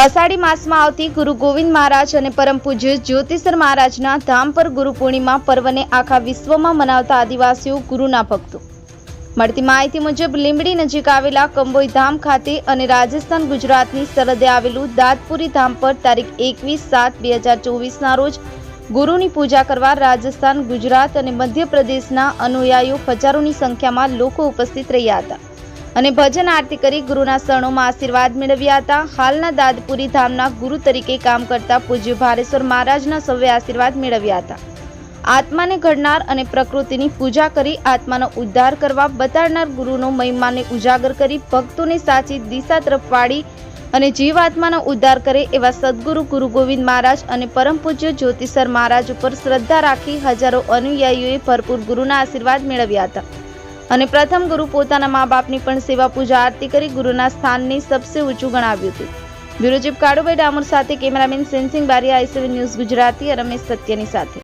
અષાઢી માસમાં આવતી ગુરુ ગોવિંદ મહારાજ અને પરમ પૂજ્ય જ્યોતિસર મહારાજના ધામ પર ગુરુ પૂર્ણિમા પર્વને આખા વિશ્વમાં મનાવતા આદિવાસીઓ ગુરુના ભક્તો. મળતી માહિતી મુજબ લીંબડી નજીક આવેલા કંબોઈ ધામ ખાતે અને રાજસ્થાન ગુજરાતની સરહદે આવેલું દાદપુરી ધામ પર તારીખ એકવીસ સાત બે હજાર ચોવીસના રોજ ગુરુની પૂજા કરવા રાજસ્થાન, ગુજરાત અને મધ્યપ્રદેશના અનુયાયીઓ હજારોની સંખ્યામાં લોકો ઉપસ્થિત રહ્યા હતા. અને ભજન આરતી કરી ગુરુના શરણોમાં આશીર્વાદ મેળવ્યા હતા. હાલના દાદપુરી ધામના ગુરુ તરીકે કામ કરતા પૂજ્ય ભારેશ્વર મહારાજના સૌએ આશીર્વાદ મેળવ્યા હતા. આત્માને ઘડનાર અને પ્રકૃતિની પૂજા કરી આત્માનો ઉદ્ધાર કરવા બતાડનાર ગુરુનો મહિમાને ઉજાગર કરી ભક્તોને સાચી દિશા તરફ વાળી અને જીવાત્માનો ઉદ્ધાર કરે એવા સદગુરુ ગુરુ ગોવિંદ મહારાજ અને પરમ પૂજ્ય જ્યોતિષર મહારાજ ઉપર શ્રદ્ધા રાખી હજારો અનુયાયીઓએ ભરપૂર ગુરુના આશીર્વાદ મેળવ્યા હતા. અને પ્રથમ ગુરુ પોતાના મા બાપની પણ સેવા પૂજા આરતી કરી ગુરુના સ્થાનને સબસે ઊંચું ગણાવ્યું હતું. બ્યુરો ચીફ કાળુભાઈ ડામોર સાથે કેમેરામેન સેન્સિંગ બારી આઈસીવી ન્યૂઝ ગુજરાતી રમેશ સત્યની સાથે.